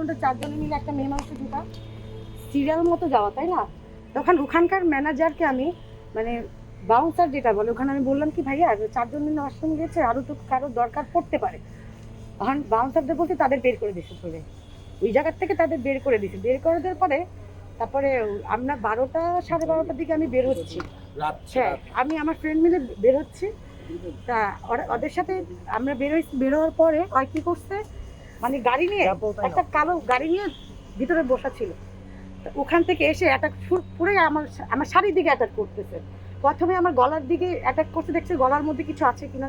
রেস্টুরেন্টে চারজনে মিলে একটা মেয়ে মানুষের ঢুকা সিরিয়াল মতো যাওয়া তাই না? তখন ওখানকার ম্যানেজারকে আমি মানে বাউন্সার যেটা বলে ওখানে আমি বললাম কি ভাইয়া চারজন মিলে ওয়াশরুম গিয়েছে আরও তো কারও দরকার পড়তে পারে। তখন বাউন্সারদের বলতে তাদের বের করে দিয়েছে পরে ওই জায়গার থেকে তাদের বের করে দিয়েছে বের করে দেওয়ার পরে তারপরে আমরা বারোটা সাড়ে বারোটার দিকে আমি বের হচ্ছি। হ্যাঁ আমি আমার ফ্রেন্ড মিলে বের হচ্ছি। তা ওদের সাথে আমরা বেরোই বেরোয়ার পরে ওই কি করছে মানে গাড়ি নিয়ে একটা কালো গাড়ি নিয়ে ভিতরে বসা ছিল। ওখান থেকে এসে অ্যাটাক পুরোই আমার আমার শাড়ির দিকে অ্যাটাক করতেছে। প্রথমে আমার গলার দিকে অ্যাটাক করতে দেখছে গলার মধ্যে কিছু আছে কিনা।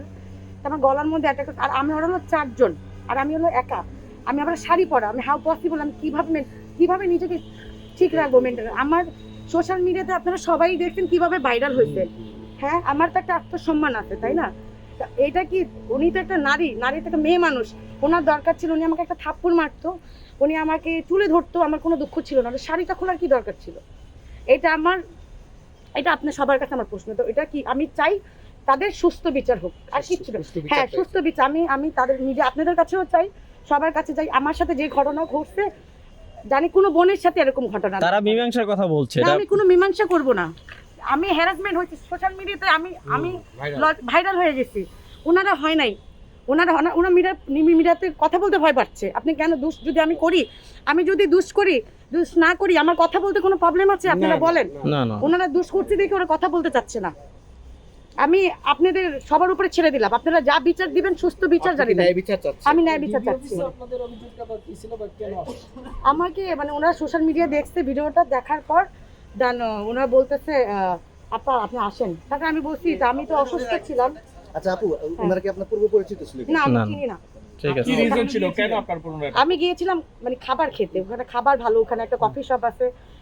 তা আমার গলার মধ্যে অ্যাটাক আর আমি ওরা হলো চারজন আর আমি হলো একা। আমি আবার শাড়ি পরা আমি হাউ পসিবল আমি কীভাবে কীভাবে নিজেকে ঠিক রাখব মেনটেন আমার সোশ্যাল মিডিয়াতে আপনারা সবাই দেখছেন কীভাবে ভাইরাল হয়েছে। হ্যাঁ আমার তো একটা আত্মসম্মান আছে তাই না? এটা কি উনি তো একটা নারী নারী তো একটা মেয়ে মানুষ। ওনার দরকার ছিল উনি আমাকে একটা থাপ্পড় মারতো উনি আমাকে তুলে ধরতো আমার কোনো দুঃখ ছিল না। শাড়িটা খোলার কি দরকার ছিল? এটা আমার এটা আপনার সবার কাছে আমার প্রশ্ন। তো এটা কি আমি চাই তাদের সুস্থ বিচার হোক। আর কিচ্ছু না হ্যাঁ সুস্থ বিচার। আমি আমি তাদের নিজে আপনাদের কাছেও চাই সবার কাছে চাই। আমার সাথে যে ঘটনা ঘটছে জানি কোনো বোনের সাথে এরকম ঘটনা তারা মীমাংসার কথা বলছে। না, আমি কোনো মীমাংসা করব না। আমি হ্যারাসমেন্ট হয়েছি। সোশ্যাল মিডিয়াতে আমি আমি ভাইরাল হয়ে গেছি। ওনারা হয় নাই। ওনারা হয় না- ওনারা মিডিয়া মিডিয়াতে কথা বলতে ভয় পাচ্ছে। আপনি কেন দুষ যদি আমি করি আমি যদি দুষ করি দুষ না করি আমার কথা বলতে কোনো প্রবলেম আছে? আপনারা বলেন। না না ওনারা দুষ করছে দেখে ওরা কথা বলতে চাচ্ছে না। আমি আপনাদের সবার উপরে ছেড়ে দিলাম। আপনারা যা বিচার দিবেন সুস্থ বিচার জানি না বিচার চাচ্ছে আমি ন্যায় বিচার চাচ্ছি? আমাকে মানে ওনারা সোশ্যাল মিডিয়া দেখছে ভিডিওটা দেখার পর দেন ওনারা বলতেছে আহ, আপা আপনি আসেন। তাকে আমি বলছি আমি তো অসুস্থ ছিলাম। আচ্ছা আপু ওনারা কি আপনার পূর্ব পরিচিত ছিল না আমি। চিনি না। ঠিক আছে। কি রিজন ছিল? কেন আপনার পুরনো আমি গিয়েছিলাম মানে খাবার খেতে। ওখানে খাবার ভালো ওখানে একটা কফি শপ আছে।